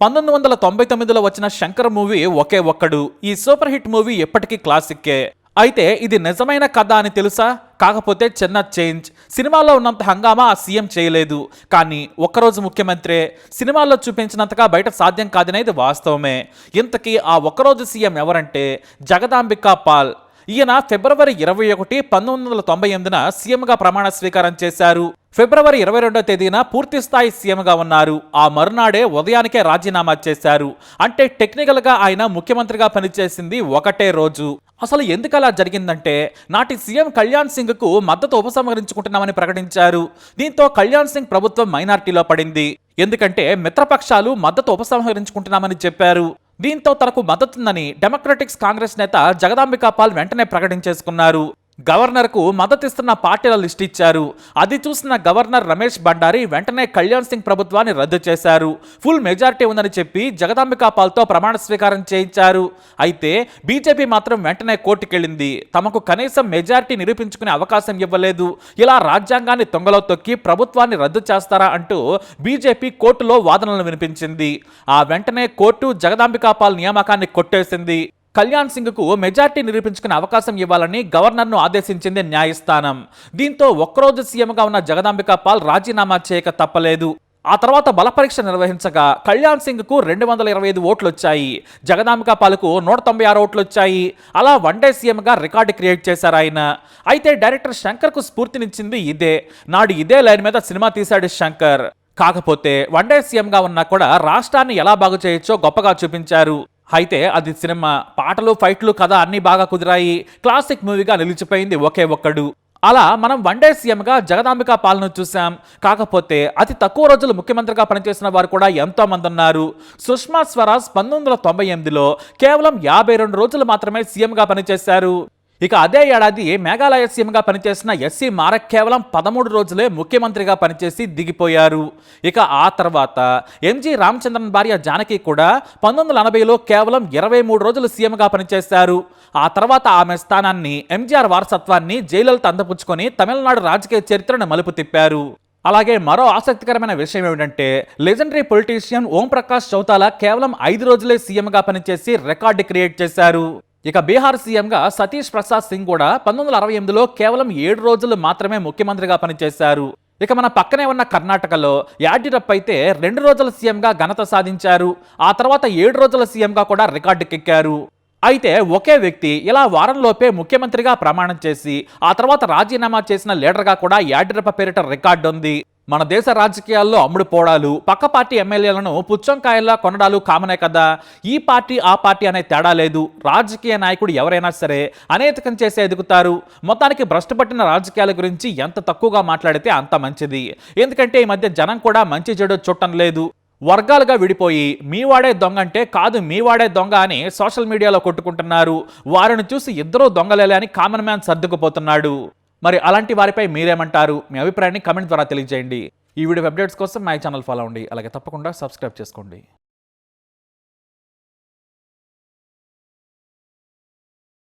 పంతొమ్మిది వందల తొంభై తొమ్మిదిలో వచ్చిన శంకర్ మూవీ ఒకే ఒక్కడు. ఈ సూపర్ హిట్ మూవీ ఎప్పటికీ క్లాసిక్కే. అయితే ఇది నిజమైన కథ అని తెలుసా? కాకపోతే చిన్న చేంజ్. సినిమాలో ఉన్నంత హంగామా ఆ సీఎం చేయలేదు. కానీ ఒక్కరోజు ముఖ్యమంత్రే. సినిమాల్లో చూపించినంతగా బయట సాధ్యం కాదనేది వాస్తవమే. ఇంతకీ ఆ ఒక్కరోజు సీఎం ఎవరంటే? జగదాంబికా పాల్. ఈయన ఫిబ్రవరి ఇరవై ఒకటి పంతొమ్మిది వందల తొంభై ఎనిమిదిన సీఎంగా ప్రమాణ స్వీకారం చేశారు. ఫిబ్రవరి ఇరవై రెండో తేదీన పూర్తిస్థాయి సీఎంగా ఉన్నారు. ఆ మరునాడే ఉదయానికే రాజీనామా చేశారు. అంటే టెక్నికల్గా ఆయన ముఖ్యమంత్రిగా పనిచేసింది ఒకటే రోజు. అసలు ఎందుకు అలా జరిగిందంటే నాటి సీఎం కళ్యాణ్ సింగ్కు మద్దతు ఉపసంహరించుకుంటున్నామని ప్రకటించారు. దీంతో కళ్యాణ్ సింగ్ ప్రభుత్వం మైనార్టీలో పడింది. ఎందుకంటే మిత్రపక్షాలు మద్దతు ఉపసంహరించుకుంటున్నామని చెప్పారు. దీంతో తనకు మద్దతుందని డెమోక్రటిక్స్ కాంగ్రెస్ నేత జగదాంబికా పాల్ వెంటనే ప్రకటించేసుకున్నారు. గవర్నర్కు మద్దతిస్తున్న పార్టీల లిస్ట్ ఇచ్చారు. అది చూసిన గవర్నర్ రమేష్ బండారి వెంటనే కళ్యాణ్ సింగ్ ప్రభుత్వాన్ని రద్దు చేశారు. ఫుల్ మెజార్టీ ఉందని చెప్పి జగదాంబికా పాల్తో ప్రమాణ స్వీకారం చేయించారు. అయితే బీజేపీ మాత్రం వెంటనే కోర్టుకెళ్ళింది. తమకు కనీసం మెజార్టీ నిరూపించుకునే అవకాశం ఇవ్వలేదు. ఇలా రాజ్యాంగాన్ని తొంగలో తొక్కి ప్రభుత్వాన్ని రద్దు చేస్తారా అంటూ బీజేపీ కోర్టులో వాదనలు వినిపించింది. ఆ వెంటనే కోర్టు జగదాంబికా పాల్ నియామకాన్ని కొట్టేసింది. కళ్యాణ్ సింగ్కు మెజార్టీ నిరూపించుకునే అవకాశం ఇవ్వాలని గవర్నర్ను ఆదేశించింది న్యాయస్థానం. దీంతో ఒక్కరోజు సీఎంగా ఉన్న జగదాంబిక పాల్ రాజీనామా చేయక తప్పలేదు. ఆ తర్వాత బలపరీక్ష నిర్వహించగా కళ్యాణ్ సింగ్కు రెండు వందల ఇరవై ఐదు ఓట్లు వచ్చాయి జగదాంబిక పాలకు నూట తొంభై ఆరు ఓట్లు వచ్చాయి అలా వన్ డే సీఎంగా రికార్డు క్రియేట్ చేశారు ఆయన. అయితే డైరెక్టర్ శంకర్కు స్ఫూర్తినిచ్చింది ఇదే. నాడు ఇదే లైన్ మీద సినిమా తీశాడు శంకర్. కాకపోతే వన్ డే సీఎంగా ఉన్నా కూడా రాష్ట్రాన్ని ఎలా బాగు చేయొచ్చో గొప్పగా చూపించారు. అయితే అది సినిమా పాటలు ఫైట్లు కథ అన్నీ బాగా కుదిరాయి. క్లాసిక్ మూవీగా నిలిచిపోయింది ఒకే ఒక్కడు. అలా మనం వన్ డే సీఎంగా జగదాంబిక పాలన చూసాం కాకపోతే అతి తక్కువ రోజులు ముఖ్యమంత్రిగా పనిచేసిన వారు కూడా ఎంతో మంది ఉన్నారు. సుష్మా స్వరాజ్ పంతొమ్మిది వందల తొంభై ఎనిమిదిలో కేవలం యాభై రెండు రోజులు మాత్రమే సీఎంగా పనిచేశారు. ఇక అదే ఏడాది మేఘాలయ సీఎంగా పనిచేసిన ఎస్సీ మారక్ కేవలం పదమూడు రోజులే ముఖ్యమంత్రిగా పనిచేసి దిగిపోయారు. ఇక ఆ తర్వాత ఎంజి రామచంద్రన్ భార్య జానకి కూడా పంతొమ్మిది వందల ఎనభైలో కేవలం ఇరవై మూడు రోజులు సీఎంగా పనిచేశారు. ఆ తర్వాత ఆమె స్థానాన్ని ఎంజీఆర్ వారసత్వాన్ని జయలలిత అందపుచ్చుకొని తమిళనాడు రాజకీయ చరిత్రను మలుపు తిప్పారు. అలాగే మరో ఆసక్తికరమైన విషయం ఏమిటంటే లెజెండరీ పొలిటీషియన్ ఓం ప్రకాష్ చౌతాలా కేవలం ఐదు రోజులే సీఎంగా పనిచేసి రికార్డు క్రియేట్ చేశారు. ఇక బీహార్ సీఎంగా సతీష్ ప్రసాద్ సింగ్ కూడా పంతొమ్మిది వందల అరవై ఎనిమిదిలో కేవలం ఏడు రోజులు మాత్రమే ముఖ్యమంత్రిగా పనిచేశారు. ఇక మన పక్కనే ఉన్న కర్ణాటకలో యాడ్యూరప్ అయితే రెండు రోజుల సీఎంగా ఘనత సాధించారు. ఆ తర్వాత ఏడు రోజుల సీఎంగా కూడా రికార్డుకెక్కారు అయితే ఒకే వ్యక్తి ఇలా వారంలోపే ముఖ్యమంత్రిగా ప్రమాణం చేసి ఆ తర్వాత రాజీనామా చేసిన లీడర్గా కూడా యాడ్యూరప్ప పేరిట రికార్డు ఉంది. మన దేశ రాజకీయాల్లో అమ్ముడు పోడాలు పక్క పార్టీ ఎమ్మెల్యేలను పుచ్చంకాయల్లా కొనడాలు కామనే కదా. ఈ పార్టీ ఆ పార్టీ అనే తేడా లేదు. రాజకీయ నాయకుడు ఎవరైనా సరే అనేతకం చేసి ఎదుగుతారు. మొత్తానికి భ్రష్టు పట్టిన రాజకీయాల గురించి ఎంత తక్కువగా మాట్లాడితే అంత మంచిది. ఎందుకంటే ఈ మధ్య జనం కూడా మంచి చెడు చుట్టం లేదు. వర్గాలుగా విడిపోయి మీ వాడే దొంగ అంటే కాదు మీ వాడే దొంగ అని సోషల్ మీడియాలో కొట్టుకుంటున్నారు. వారిని చూసి ఇద్దరూ దొంగలేలే అని కామన్ మ్యాన్ సర్దుకుపోతున్నాడు. మరి అలాంటి వారిపై మీరేమంటారు? మీ అభిప్రాయాన్ని కమెంట్ ద్వారా తెలియజేయండి. ఈ వీడియో అప్డేట్స్ కోసం మా ఛానల్ ఫాలో అవ్వండి. అలాగే తప్పకుండా సబ్స్క్రైబ్ చేసుకోండి.